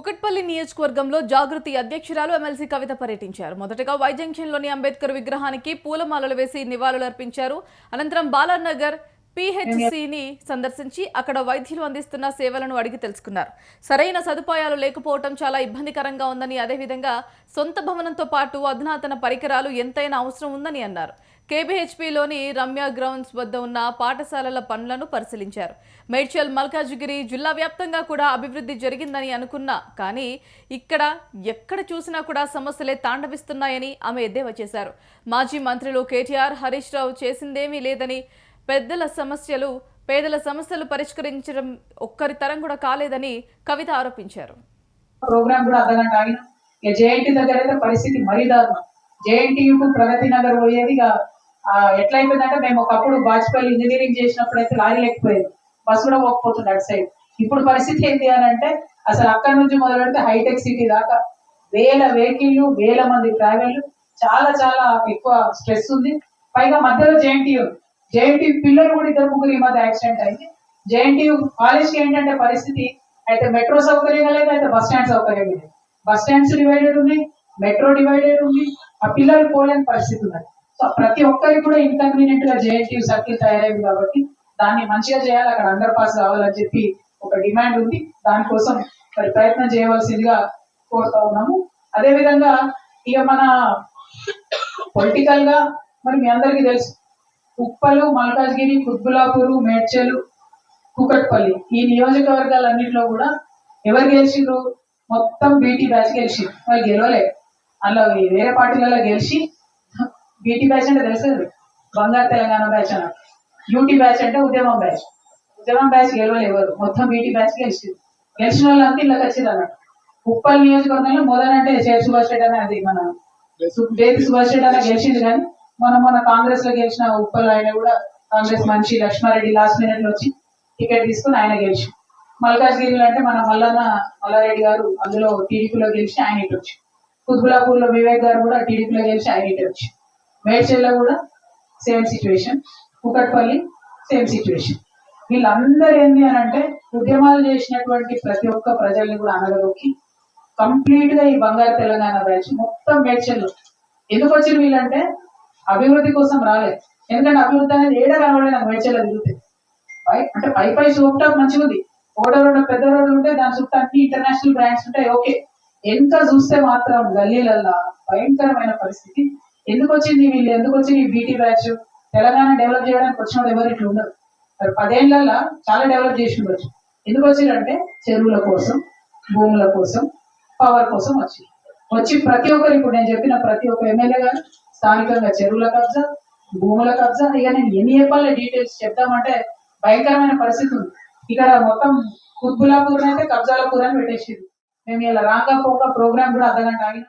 కుకట్పల్లి నియోజకవర్గంలో జాగృతి అధ్యక్షురాలు ఎమ్మెల్సీ కవిత పర్యటించారు. మొదటగా వై జంక్షన్లోని అంబేద్కర్ విగ్రహానికి పూలమాలలు వేసి నివాళులర్పించారు. అనంతరం బాలానగర్ పిహెచ్సిని సందర్శించి అక్కడ వైద్యులు అందిస్తున్న సేవలను అడిగి తెలుసుకున్నారు. సరైన సదుపాయాలు లేకపోవటం చాలా ఇబ్బందికరంగా ఉందని అదేవిధంగా సొంత భవనంతో పాటు అధునాతన పరికరాలు ఎంతైనా అవసరం ఉందని అన్నారు. కేబీహెచ్పిలోని రమ్య గ్రౌండ్స్ వద్ద ఉన్న పాఠశాలల పనులను పరిశీలించారు. మేడ్చల్ మల్కాజ్గిరి జిల్లా వ్యాప్తంగా కూడా అభివృద్ధి జరిగిందని అనుకున్నా కానీ ఇక్కడ ఎక్కడ చూసినా కూడా సమస్యలే తాండవిస్తున్నాయని ఆమె ఎద్దేవా చేశారు. మాజీ మంత్రులు కేటీఆర్ హరీష్ రావు చేసిందేమీ లేదని పెద్దల సమస్యలు పేదల సమస్యలు పరిష్కరించడం ఒక్కరి తరం కూడా కాలేదని కవిత ఆరోపించారు. ప్రోగ్రామ్ కూడా అర్ధగంట ఆగిన. ఇక జేఎన్టీ దగ్గర అయితే పరిస్థితి మరీ దారుణం. జేఎన్టీ ప్రగతి నగర్ పోయేది ఇక ఎట్లయిపోయిందంటే మేము ఒకప్పుడు బాజ్పేయి ఇంజనీరింగ్ చేసినప్పుడు అయితే లారీ లేకపోయేది. బస్సు కూడా పోకపోతుంది అటు సైడ్. ఇప్పుడు పరిస్థితి ఏంటి అని అంటే అసలు అక్కడ నుంచి మొదలు పెడితే హైటెక్ సిటీ దాకా వేల వెహికల్లు వేల మంది ట్రావెల్ చాలా చాలా ఎక్కువ స్ట్రెస్ ఉంది. పైగా మధ్యలో జేఎన్టీయూ జేఎన్టీ పిల్లలు కూడా ఇద్దరు ముగ్గురు ఈ మధ్య యాక్సిడెంట్ అయింది కాలేజ్ కాలేజ్కి ఏంటంటే పరిస్థితి అయితే మెట్రో సౌకర్యం లేదు అయితే బస్ స్టాండ్ సౌకర్యం లేదు. బస్ స్టాండ్స్ డివైడెడ్ ఉన్నాయి మెట్రో డివైడెడ్ ఉంది ఆ పిల్లలు పోలేని పరిస్థితి ఉన్నది. సో ప్రతి ఒక్కరికి కూడా ఇన్కన్వీనియంట్గా జేఎన్టీ సర్కిల్ తయారైంది కాబట్టి దాన్ని మంచిగా చేయాలి అక్కడ అండర్ పాస్ కావాలని చెప్పి ఒక డిమాండ్ ఉంది. దానికోసం మరి ప్రయత్నం చేయవలసిందిగా కోరుతా ఉన్నాము. అదే విధంగా ఇక మన పొలిటికల్గా మరి మీ అందరికీ తెలుసు ఉప్పలు మల్కాజ్గిరి కుత్బులాపూరు మేడ్చలు కూకట్పల్లి. ఈ నియోజకవర్గాలన్నింటిలో కూడా ఎవరు గెలిచిండ్రు మొత్తం బీటీ బ్యాచ్ గెలిచిండ్రు వాళ్ళు గెలవలే. అలా వేరే పార్టీలలో గెలిచి బీటీ బ్యాచ్ అంటే తెలుసు. కదా, బంగారు తెలంగాణ బ్యాచ్ అన్న యూటీ బ్యాచ్ అంటే ఉద్యమం బ్యాచ్. ఉద్యమం బ్యాచ్ గెలవలే ఎవరు? మొత్తం బీటీ బ్యాచ్ గెలిచింది గెలిచిన వాళ్ళంతా ఇళ్ళకి వచ్చింది అన్నట్టు. ఉప్పల్ నియోజకవర్గంలో మొదలంటే షేర్ సుభాష్ రెడ్డి అనేది మన బేతి సుభాష్ రెడ్డి అన్న గెలిచింది కానీ మనం మన కాంగ్రెస్లో గెలిచిన ఉప్పల్ ఆయన కూడా కాంగ్రెస్ మనిషి లక్ష్మారెడ్డి లాస్ట్ మినిట్లో వచ్చి టికెట్ తీసుకుని ఆయన గెలిచి మల్కాజ్గిరిలో అంటే మన మల్లన్న మల్లారెడ్డి గారు అందులో టీడీపీలో గెలిచి ఆయన ఇటు వచ్చి. కుత్బులాపూర్లో వివేక్ గారు కూడా టీడీపీలో గెలిచి ఆయన ఇటు వచ్చి. మేడ్చల్లో కూడా same situation Kukatpally same situation వీళ్ళందరూ ఏంది అని అంటే ఉద్యమాలు చేసినటువంటి ప్రతి ఒక్క ప్రజల్ని కూడా అనగలోకి కంప్లీట్గా ఈ బంగారు తెలంగాణ బ్యాచ్ మొత్తం మేడ్చల్లో. ఎందుకు వచ్చిన వీళ్ళంటే అభివృద్ధి కోసం రాలేదు. ఎందుకంటే అభివృద్ధి అనేది ఏడ కనబడలేదు నాకు వేచేలా తిరుగుతాయి పై అంటే పై పై చూపటం మంచిగా ఉంది. ఓడ రోడ్డు పెద్ద రోడ్డు ఉంటే దాని చుట్టూ అన్ని ఇంటర్నేషనల్ బ్రాండ్స్ ఉంటాయి ఓకే. ఎంత చూస్తే మాత్రం గల్లీలల్లా భయంకరమైన పరిస్థితి. ఎందుకు వచ్చింది వీళ్ళు? ఎందుకు వచ్చింది బీటీ బ్యాచ్ తెలంగాణ డెవలప్ చేయడానికి వచ్చినప్పుడు ఎవరు ఇట్లా ఉండరు. మరి పదేళ్ళలో చాలా డెవలప్ చేసి ఉండొచ్చు. ఎందుకు వచ్చిందంటే చెరువుల కోసం భూముల కోసం పవర్ కోసం వచ్చి వచ్చి ప్రతి ఒక్కరు ఇప్పుడు నేను చెప్పిన ప్రతి ఒక్క ఎమ్మెల్యే గారు స్థానికంగా చెరువుల కబ్జా భూముల కబ్జా ఇక నేను ఎన్ని చెప్పాలి డీటెయిల్స్ చెప్తామంటే భయంకరమైన పరిస్థితి ఉంది. ఇక్కడ మొత్తం కుత్బులాపూర్ అయితే కబ్జాలపూర్ అని పెట్టేసింది మేము ఇలా రాంగా పోక ప్రోగ్రామ్ కూడా అర్ధగంట ఆగినాం.